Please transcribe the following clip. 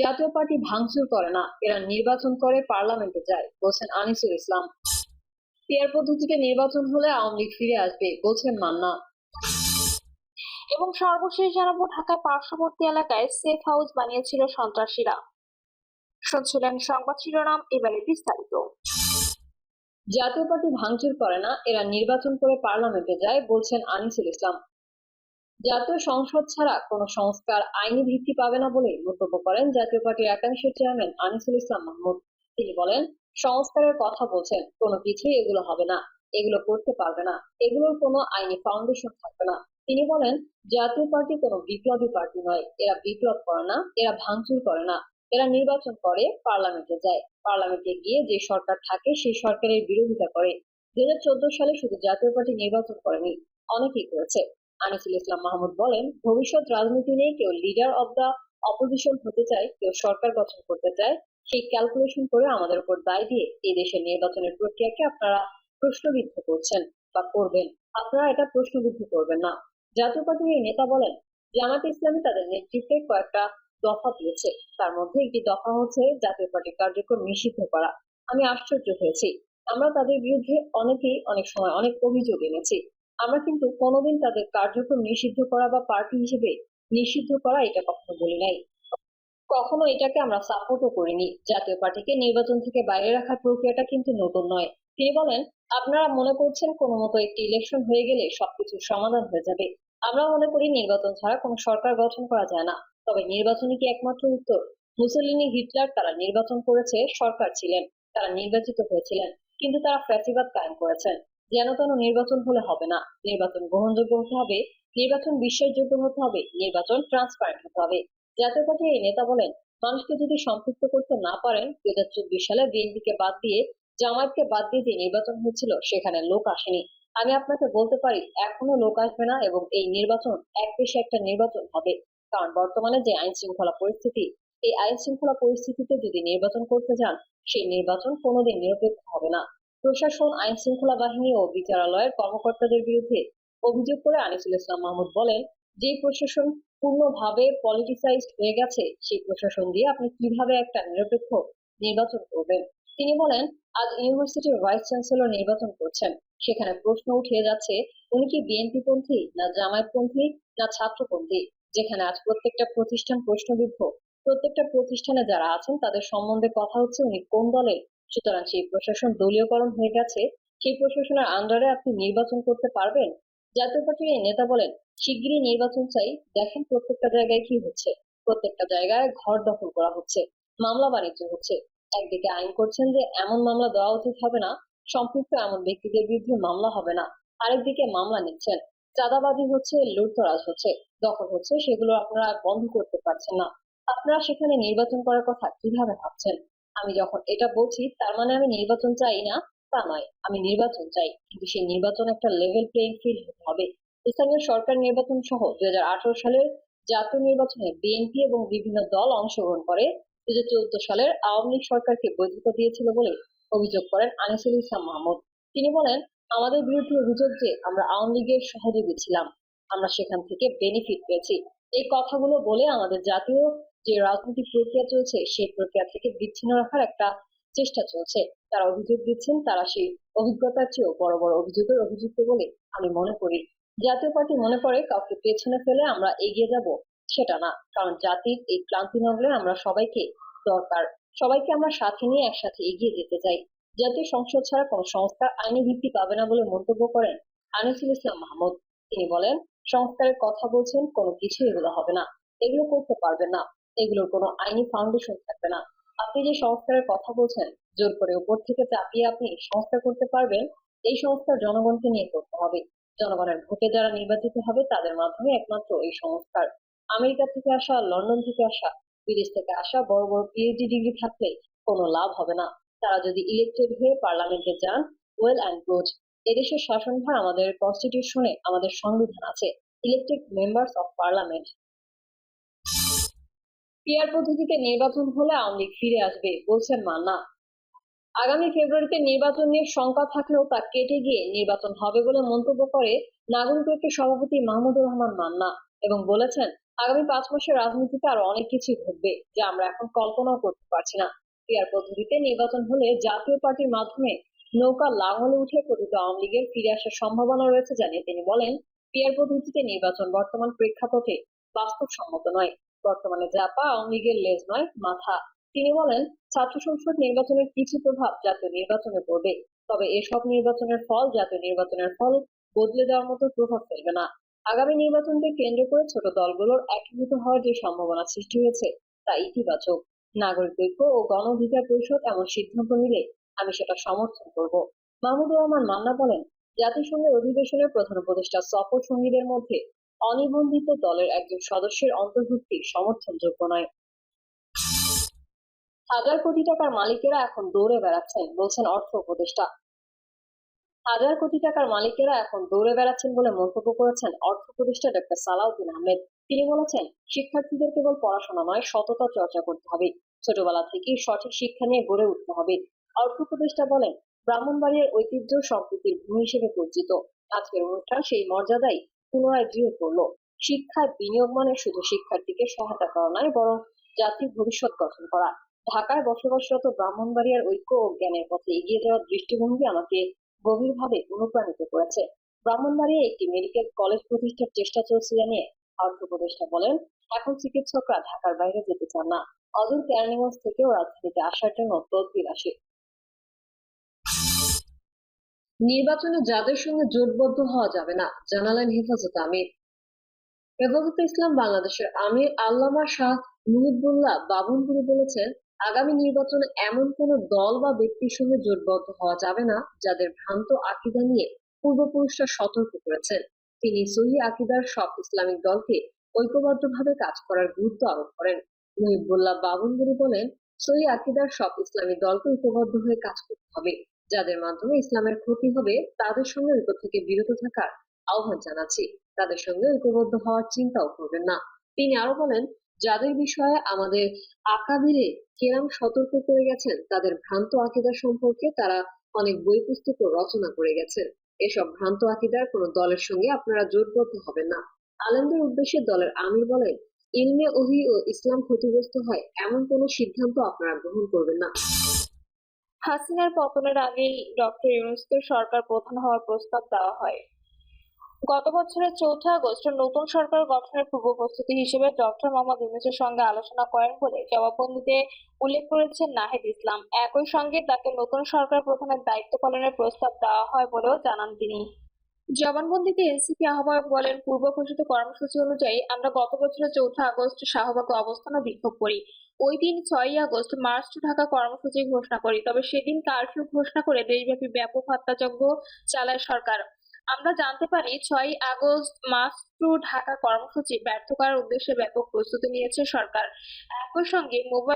জাতীয় পার্টি ভাঙচুর করে না এরা নির্বাচন করে পার্লামেন্টে যায় বলছেন আনিসুল ইসলাম। পিয়ার পদ্ধতিতে নির্বাচন হলে আওয়ামী লীগ ফিরে আসবে বলছেন মান্না। এবং সর্বশেষ জানাব ঢাকা পার্শ্ববর্তী এলাকায় সেফ হাউস বানিয়েছিল সন্ত্রাসীরা। শুনছিলেন সংবাদ শিরোনাম এবারে বিস্তারিত। জাতীয় পার্টি ভাঙচুর করে না এরা নির্বাচন করে পার্লামেন্টে যায় বলছেন আনিসুল ইসলাম। জাতীয় সংসদ ছাড়া কোনো সংস্কার আইনি ভিত্তি পাবে না বলে মন্তব্য করেন জাতীয় পার্টির একাংশের চেয়ারম্যান আনিসুল ইসলাম মাহমুদ। তিনি বলেন, সংস্কারের কথা বলছেন, কোনো কিছুই এগুলো হবে না, এগুলো করতে পারবে না, এগুলোর কোনো আইনি ফাউন্ডেশন থাকবে না। তিনি বলেন, জাতীয় পার্টি কোনো বিপ্লবী পার্টি নয়, এরা বিপ্লব করে না, এরা ভাঙচুর করে না, এরা নির্বাচন করে পার্লামেন্টে যায়। পার্লামেন্টে গিয়ে যে সরকার থাকে, সেই সরকারের বিরোধিতা করে। দুই হাজার চোদ্দ সালে শুধু জাতীয় পার্টি নির্বাচন করেনি, অনেকেই করেছে। আনিসুল ইসলাম মাহমুদ বলেন, ভবিষ্যৎ রাজনীতি নিয়ে কেউ লিডার অব দ্য অপোজিশন হতে চায়, কেউ সরকার গঠন করতে চায়, সেই ক্যালকুলেশন করে আমাদের উপর দায় দিয়ে এই দেশের নির্বাচনের প্রক্রিয়াকে আপনারা প্রশ্নবিদ্ধ করছেন বা করবেন। আপনারা এটা প্রশ্নবিদ্ধ করবেন না। জাতীয় পার্টির এই নেতা বলেন, জামাত ইসলামী তাদের নেতৃত্বে কয়েকটা দফা দিয়েছে। তার মধ্যে একটি দফা হচ্ছে জাতীয় পার্টির কার্যক্রম নিষিদ্ধ করা। আমি আশ্চর্য হয়েছি। আমরা তাদের বিরুদ্ধে অনেকেই অনেক সময় অনেক অভিযোগ এনেছি। আমরা কিন্তু কোনোদিন তাদের কার্যক্রম নিষিদ্ধ করা বা পার্টি হিসেবে নিষিদ্ধ করা এটা কখনো বলি নাই। কখনো এটাকে আমরা সাপোর্টও করিনি। জাতীয় পার্টিকে নির্বাচন থেকে বাইরে রাখার প্রক্রিয়াটা কিন্তু নতুন নয়। তিনি বলেন, আপনারা মনে করছেন কোনো মতো একটি ইলেকশন হয়ে গেলে সবকিছুর সমাধান হয়ে যাবে। আমরা মনে করি নির্বাচন ছাড়া কোনো সরকার গঠন করা যায় না। তবে নির্বাচনই কি একমাত্র উত্তর? মুসলিনী হিটলার তারা নির্বাচন করেছে, সরকার ছিলেন, তারা নির্বাচিত হয়েছিলেন, কিন্তু তারা ফ্যাসিবাদ কায়েম করেছেন। যেন তেন নির্বাচন হলে হবে না। নির্বাচন গ্রহণযোগ্য হতে হবে, নির্বাচন বিশ্বাসযোগ্য হতে হবে, নির্বাচন ট্রান্সপারেন্ট হতে হবে। জাতীয় পার্টির এই নেতা বলেন, মানুষকে যদি সম্পৃক্ত করতে না পারেন, দুই হাজার চব্বিশ সালে বিএনপিকে বাদ দিয়ে, জামায়াতকে বাদ দিয়ে যে নির্বাচন হয়েছিল, সেখানে লোক আসেনি। আমি আপনাকে বলতে পারি, এখনও লোক আসবে না এবং এই নির্বাচন এক দেশে একটা নির্বাচন হবে। কারণ বর্তমানে যে আইন শৃঙ্খলা পরিস্থিতি, এই আইন শৃঙ্খলা পরিস্থিতিতে যদি নির্বাচন করতে যান, সেই নির্বাচন কোনোদিন নিরপেক্ষ হবে না। প্রশাসন আইন শৃঙ্খলা বাহিনী ও বিচারালয়ের কর্মকর্তাদের বিরুদ্ধে অভিযোগ করে আনিসুল ইসলাম মাহমুদ বলেন, যে প্রশাসন পূর্ণভাবে পলিটিসাইজড হয়ে গেছে, সেই প্রশাসন দিয়ে আপনি কীভাবে একটা নিরপেক্ষ নির্বাচন করবেন? তিনি বলেন, আজ ইউনিভার্সিটির ভাইস চ্যান্সেলর নির্বাচন করছেন। সেখানে প্রশ্ন উঠে যাচ্ছে, উনি কি বিএনপি পন্থী না জামায়াতপন্থী না ছাত্রপন্থী? যেখানে আজ প্রত্যেকটা প্রতিষ্ঠান প্রশ্নবিদ্ধ। প্রত্যেকটা প্রতিষ্ঠানে যারা আছেন, তাদের সম্বন্ধে কথা হচ্ছে উনি কোন দলের সুতরাং সেই প্রশাসন দলীয়করণ হয়ে গেছে, সেই প্রশাসনের আন্ডারে আপনি নির্বাচন করতে পারবেন। জাতীয় পার্টির এই নেতা বলেন, শিগগিরই নির্বাচন চাই, দেখেন প্রত্যেকটা জায়গায় কি হচ্ছে। প্রত্যেকটা জায়গায় ঘর দখল করা হচ্ছে, মামলা বাণিজ্য হচ্ছে। একদিকে আইন করছেন যে এমন মামলা দেওয়া উচিত হবে না, সম্পৃক্ত এমন ব্যক্তিদের বিরুদ্ধে মামলা হবে না। আরেকদিকে মামলা নিচ্ছেন, চাঁদাবাজি হচ্ছে, লুটতরাজ হচ্ছে, দখল হচ্ছে, সেগুলো আপনারা বন্ধ করতে পারছেন না। আপনারা সেখানে নির্বাচন করার কথা কীভাবে ভাবছেন? আমি যখন এটা বলছি, তার মানে আমি নির্বাচন চাই না, তা নয়। আমি নির্বাচন চাই, কিন্তু সেই নির্বাচন একটা লেভেল প্লেইং ফিল্ড হবে। স্থানীয় সরকার নির্বাচন সহ দুই সালের জাতীয় নির্বাচনে বিএনপি এবং বিভিন্ন দল অংশগ্রহণ করে দু হাজার চোদ্দ সালের আওয়ামী লীগ সরকারকে বৈধতা দিয়েছিল বলে অভিযোগ করেন আনিসুল ইসলাম মাহমুদ। তিনি বলেন, আমাদের বিরুদ্ধে অভিযোগ যে আমরা আওয়ামী লীগের সহযোগী ছিলাম, আমরা সেখান থেকে বেনিফিট পেয়েছি। এই কথাগুলো বলে আমাদের জাতীয় যে রাজনৈতিক প্রক্রিয়া চলছে, সেই প্রক্রিয়া থেকে বিচ্ছিন্ন রাখার একটা চেষ্টা চলছে। তারা অভিযোগ দিচ্ছেন, তারা সেই অভিজ্ঞতার চেয়েও বড় বড় অভিযোগের অভিযুক্ত বলে আমি মনে করি। জাতীয় পার্টি মনে করে কাউকে পেছনে ফেলে আমরা এগিয়ে যাব সেটা না। কারণ জাতির এই ক্লান্তি নগরে আমরা সবাইকে দরকার। সবাইকে আমরা সাথে নিয়ে একসাথে এগিয়ে যেতে চাই। জাতীয় সংসদ ছাড়া কোনো সংস্কার আইনি ভিত্তি পাবে না বলে মন্তব্য করেন আনিসুল ইসলাম মাহমুদ। তিনি বলেন, সংস্কারের কথা বলছেন, কোনো কিছু এগুলো হবে না। এগুলো করতে পারবে না। এগুলোর কোনো আইনি ফাউন্ডেশন থাকবে না। আপনি যে সংস্কারের কথা বলছেন, জোর করে উপর থেকে চাপিয়ে আপনি সংস্কার করতে পারবেন, এই সংস্কার জনগণকে নিয়ে করতে হবে। জনগণের ভোটে যারা নির্বাচিত হবে, তাদের মাধ্যমে একমাত্র এই সংস্কার আমেরিকা থেকে আসা, লন্ডন থেকে আসা, বিদেশ থেকে আসা বড় বড় পিএইচডি ডিগ্রি থাকলে কোনো লাভ হবে না। তারা যদি ইলেক্টেড হয়ে পার্লামেন্টে যান ওয়েল অ্যান্ড গুড এদেশের শাসনভার আমাদের কনস্টিটিউশনে আমাদের সংবিধান আছে। ইলেকটেড মেম্বার্স অফ পার্লামেন্ট পিয়ার পদ্ধতিতে নির্বাচন হলে আওয়ামী ফিরে আসবে, বলছেন মান্না। আগামী ফেব্রুয়ারিতে নির্বাচন নিয়ে শঙ্কা থাকলেও তা কেটে গিয়ে নির্বাচন হবে বলে মন্তব্য করে নাগরিক ঐক্যের সভাপতি মাহমুদুর রহমান মান্না এবং বলেছেন, আগামী পাঁচ মাসের রাজনীতিতে আরও অনেক কিছুই ঘটবে যা আমরা এখন কল্পনাও করতে পারছি না। পিয়ার পদ্ধতিতে নির্বাচন হলে জাতীয় পার্টির মাধ্যমে নৌকা লাঙলে উঠে প্রকৃত আওয়ামী লীগের ফিরে আসার সম্ভাবনা রয়েছে জানিয়ে তিনি বলেন, পিয়ার পদ্ধতিতে নির্বাচন বর্তমান প্রেক্ষাপটে বাস্তবসম্মত নয়। বর্তমানে জাপা আওয়ামী লীগের লেজ নয়, মাথা। তিনি বলেন, ছাত্র সংসদ নির্বাচনের কিছু প্রভাব জাতীয় নির্বাচনে পড়বে, তবে এসব নির্বাচনের ফল জাতীয় নির্বাচনের ফল বদলে দেওয়ার মতো প্রভাব ফেলবে না। আগামী নির্বাচনকে কেন্দ্র করে ছোট দলগুলোর একীভূত হওয়ার যে সম্ভাবনা সৃষ্টি হয়েছে, তা ইতিবাচক। নাগরিক ঐক্য ও গণ অধিকার পরিষদ এমন সিদ্ধান্ত নিলে আমি সেটা সমর্থন করব। মাহমুদুর রহমান মান্না বলেন, জাতিসংঘের অধিবেশনের প্রধান উপদেষ্টা সফর সঙ্গীদের মধ্যে অনিবন্ধিত দলের একজন সদস্যের অন্তর্ভুক্তি সমর্থনযোগ্য নয়। হাজার কোটি টাকার মালিকেরা এখন দৌড়ে বেড়াচ্ছেন, বলছেন অর্থ উপদেষ্টা। হাজার কোটি টাকার মালিকেরা এখন দৌড়ে বেড়াচ্ছেন বলে মন্তব্য করেছেন অর্থ উপদেষ্টা ডক্টর সালাউদ্দিন আহমেদ। তিনি বলেছেন, শিক্ষার্থীদের কেবল পড়াশোনা নয় সততা চর্চা করতে হবে। ছোটবেলা থেকেই সঠিক শিক্ষা নিয়ে গড়ে উঠতে হবে। অর্থ উপদেষ্টা বলেন, ব্রাহ্মণবাড়িয়ার ঐতিহ্য সম্প্রীতির ভূমি হিসেবে পরিচিত। আজকের অনুষ্ঠান সেই মর্যাদাই পুনরায় দৃঢ় করল। শিক্ষায় বিনিয়োগ মানে শুধু শিক্ষার্থীকে সহায়তা করা নয়, বরং জাতির ভবিষ্যৎ গঠন করা। ঢাকায় বসবাসরত ব্রাহ্মণবাড়িয়ার ঐক্য ও জ্ঞানের পথে এগিয়ে যাওয়ার দৃষ্টিভঙ্গি আমাকে গভীরভাবে অনুপ্রাণিত করেছে। ব্রাহ্মণবাড়িয়া একটি মেডিকেল কলেজ প্রতিষ্ঠার চেষ্টা চলছে জানিয়ে অর্থ উপদেষ্টা বলেন, এখন চিকিৎসকরা ঢাকার বাইরে যেতে চান না। অদূর কেরানীগঞ্জ থেকেও রাজধানীতে আসার জন্য তদবির আসে। নির্বাচনে যাদের সঙ্গে জোটবদ্ধ হওয়া যাবে না, জানালেন হেফাজত আমির। হেফাজতে ইসলাম বাংলাদেশের আমির আল্লামা শাহ মুহিবুল্লাহ বাবনপুরি বলেছেন, আগামী নির্বাচনে এমন কোন দল বা ব্যক্তির সঙ্গে জোটবদ্ধ হওয়া যাবে না, যাদের ভ্রান্ত আকিদা নিয়ে পূর্বপুরুষরা সতর্ক করেছেন। তিনি সহি আকিদার সব ইসলামিক দলকে ঐক্যবদ্ধভাবে কাজ করার গুরুত্ব আরোপ করেন। মুহিবুল্লাহ বাবনপুরি বলেন, সহি আকিদার সব ইসলামী দলকে ঐক্যবদ্ধ হয়ে কাজ করতে হবে। যাদের মাধ্যমে ইসলামের ক্ষতি হবে, তাদের সঙ্গে ঐক্য থেকে বিরত থাকার আহ্বান জানাচ্ছি। তাদের সঙ্গে ঐক্যবদ্ধ হওয়ার চিন্তাও করবেন না। তিনি আরও বলেন, যাদের বিষয়ে আমাদের আকাবিরে কেরাম সতর্ক করে গেছেন, তাদের ভ্রান্ত আকিদা সম্পর্কে তারা অনেক বই পুস্তক রচনা করে গেছেন। এসব ভ্রান্ত আকিদার কোনো দলের সঙ্গে আপনারা জোটবদ্ধ হবেন না। আলেমদের উদ্দেশ্যে দলের আমির বলেন, ইলমে ওহি ও ইসলাম ক্ষতিগ্রস্ত হয় এমন কোনো সিদ্ধান্ত আপনারা গ্রহণ করবেন না। হাসিনার পতনের আগেই ডক্টর ইউনুসকে সরকার প্রধান হওয়ার প্রস্তাব দেওয়া হয়। গত বছরের চৌঠা আগস্ট নতুন সরকার গঠনের পূর্ব প্রস্তুতি হিসেবে ডক্টর মোহাম্মদ ইউনুসের সঙ্গে আলোচনা করেন বলে জবাববন্দিতে উল্লেখ করেছেন নাহিদ ইসলাম। একই সঙ্গে তাকে নতুন সরকার প্রধানের দায়িত্ব পালনের প্রস্তাব দেওয়া হয় বলেও জানান তিনি। জবানবন্দিতে এনসিপি আহ্বায়ক বলেন, পূর্ব ঘোষিত কর্মসূচি অনুযায়ী আমরা গত বছরের চৌঠা আগস্ট শাহবাগে অবস্থান ও বিক্ষোভ করি। ওই দিন ছয়ই আগস্ট মার্চ টু ঢাকা কর্মসূচি ঘোষণা করি। তবে সেদিন কারফিউ ঘোষণা করে দেশব্যাপী ব্যাপক হত্যাযজ্ঞ চালায় সরকার। আমরা জানতে পারি ছয় আগস্ট মার্চ টু ঢাকা কর্মসূচি ব্যর্থ করার উদ্দেশ্যে ব্যাপক প্রস্তুতি নিয়েছে সরকার। একই সঙ্গে মোবাইল